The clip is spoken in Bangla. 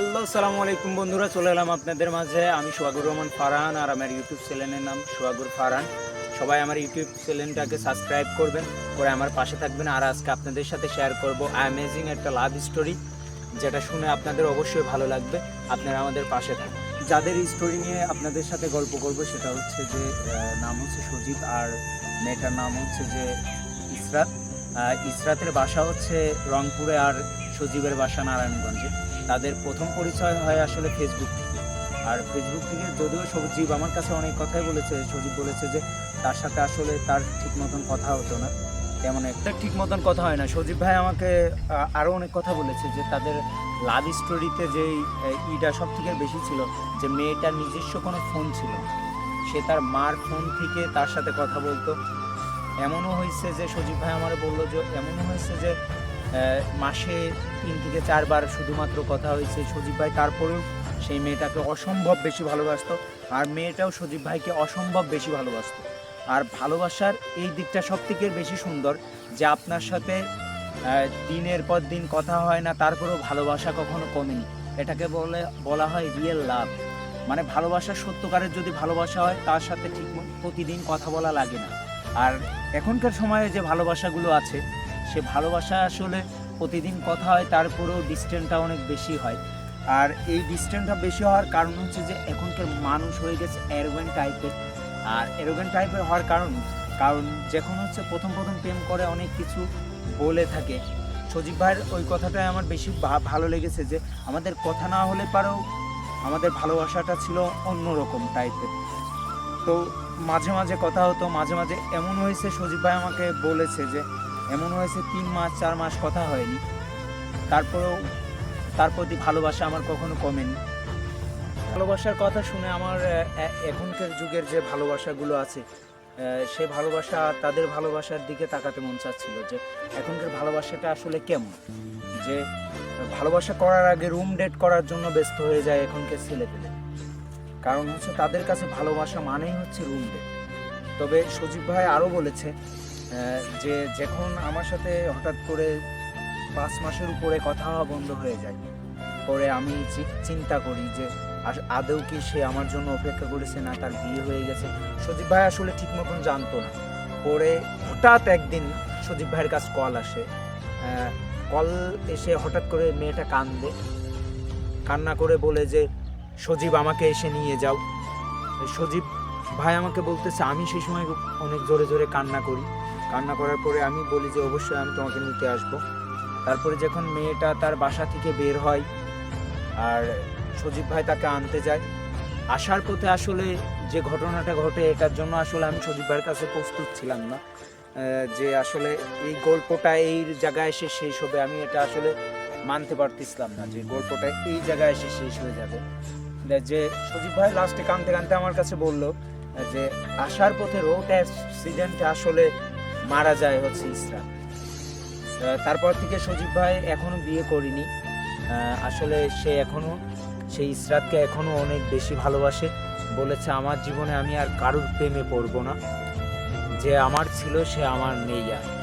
হ্যালো সালামু আলাইকুম বন্ধুরা, চলে এলাম আপনাদের মাঝে। আমি সোহাগুর রহমান ফারহান আর আমার ইউটিউব চ্যানেলের নাম সোহাগুর ফারহান। সবাই আমার ইউটিউব চ্যানেলটাকে সাবস্ক্রাইব করবেন, করে আমার পাশে থাকবেন। আর আজকে আপনাদের সাথে শেয়ার করব অ্যামেজিং একটা লাভ স্টোরি যেটা শুনে আপনাদের অবশ্যই ভালো লাগবে। আপনারা আমাদের পাশে থাকবেন যাদের স্টোরি নিয়ে আপনাদের সাথে গল্প করব, সেটা হচ্ছে যে নাম হচ্ছে সজীব আর মেয়েটার নাম হচ্ছে যে ইসরাত। ইসরাতের বাসা হচ্ছে রংপুরে আর সজীবের বাসা নারায়ণগঞ্জে। তাদের প্রথম পরিচয় হয় আসলে ফেসবুক থেকে। আর ফেসবুক থেকে যদিও সজীব আমার কাছে অনেক কথাই বলেছে, সজীব বলেছে যে তার সাথে আসলে তার ঠিক মতন কথা হতো না। তেমন একটা ঠিক মতন কথা হয় না। সজীব ভাই আমাকে আরও অনেক কথা বলেছে যে তাদের লাভ স্টোরিতে যে ইটা সব থেকে বেশি ছিল যে মেয়েটার নিজস্ব কোনো ফোন ছিল সে তার মার ফোন থেকে তার সাথে কথা বলতো। এমনও হয়েছে যে সজীব ভাই আমার বলল যে, এমনও হয়েছে যে মাসে তিন থেকে চারবার শুধুমাত্র কথা হয়েছে সজীব ভাই। তারপরেও সেই মেয়েটাকে অসম্ভব বেশি ভালোবাসতো আর মেয়েটাও সজীব ভাইকে অসম্ভব বেশি ভালোবাসতো। আর ভালোবাসার এই দিকটা সব থেকে বেশি সুন্দর যে আপনার সাথে দিনের পর দিন কথা হয় না, তারপরেও ভালোবাসা কখনো কমেনি। এটাকে বলে, বলা হয় রিয়েল লাভ মানে ভালোবাসা সত্যকারের যদি ভালোবাসা হয়, তার সাথে ঠিক প্রতিদিন কথা বলা লাগে না। আর এখনকার সময়ে যে ভালোবাসাগুলো আছে সে ভালোবাসা আসলে প্রতিদিন কথা হয়, তারপরেও ডিস্টেন্সটা অনেক বেশি হয়। আর এই ডিস্টেন্সটা বেশি হওয়ার কারণ হচ্ছে যে, এখনকার মানুষ হয়ে গেছে অ্যারোগেন টাইপের আর অ্যারোগেন টাইপের হওয়ার কারণ কারণ যখন হচ্ছে প্রথম প্রথম প্রেম করে অনেক কিছু বলে থাকে। সজীব ভাইয়ের ওই কথাটাই আমার বেশি ভালো লেগেছে যে, আমাদের কথা না হলে পারেও আমাদের ভালোবাসাটা ছিল অন্যরকম টাইপের তো মাঝে মাঝে কথা হতো, মাঝে মাঝে এমন হয়েছে, সজীব ভাই আমাকে বলেছে যে এমন হয়েছে, তিন মাস, চার মাস কথা হয়নি। তারপরেও, তার প্রতি ভালোবাসা আমার কখনো কমেনি। ভালোবাসার কথা শুনে আমার এখনকার যুগের যে ভালোবাসাগুলো আছে সে ভালোবাসা, তাদের ভালোবাসার দিকে তাকাতে মন চাচ্ছিল যে, এখনকার ভালোবাসাটা আসলে কেমন? যে, ভালোবাসা করার আগে রুম ডেট করার জন্য ব্যস্ত হয়ে যায় এখনকার ছেলেপেলে। কারণ হচ্ছে তাদের কাছে ভালোবাসা মানেই হচ্ছে রুম ডেট। তবে সজীব ভাই আরও বলেছে যে যখন আমার সাথে হঠাৎ করে পাঁচ মাসের উপরে কথা হওয়া বন্ধ হয়ে যায়, পরে আমি চিন্তা করি যে আদৌ কি সে আমার জন্য অপেক্ষা করেছে না তার বিয়ে হয়ে গেছে? সজীব ভাই আসলে ঠিক মতন জানতো না। পরে হঠাৎ একদিন সজীব ভাইয়ের কাছে কল আসে। কল এসে হঠাৎ করে মেয়েটা কান্দে। কান্না করে বলে যে, সজীব, আমাকে এসে নিয়ে যাও। সজীব ভাই আমাকে বলতেছে, আমি সেই সময় অনেক জোরে জোরে কান্না করি। কান্না করার পরে আমি বলি যে, অবশ্যই আমি তোমাকে নিতে আসব। তারপরে যখন মেয়েটা তার বাসা থেকে বের হয় আর সজীব ভাই তাকে আনতে যায়, আসার পথে আসলে যে ঘটনাটা ঘটে এটার জন্য আসলে আমি সজীব ভাইয়ের কাছে প্রস্তুত ছিলাম না। যে আসলে এই গল্পটা এই জায়গায় এসে শেষ হবে, আমি এটা আসলে মানতে পারতেছিলাম না যে গল্পটা এই জায়গায় এসে শেষ হয়ে যাবে। যে সজীব ভাই লাস্টে কানতে কানতে আমার কাছে বলল যে, আসার পথে রোড অ্যাক্সিডেন্টে আসলে মারা যায় হচ্ছে ইসরা। তারপর থেকে সজীব ভাই এখনও বিয়ে করিনি। আসলে সে এখনও সেই ইসরাতকে এখনও অনেক বেশি ভালোবাসে। বলেছে, আমার জীবনে আমি আর কারুর প্রেমে পড়ব না। যে আমার ছিল, সে আমার নেই আর।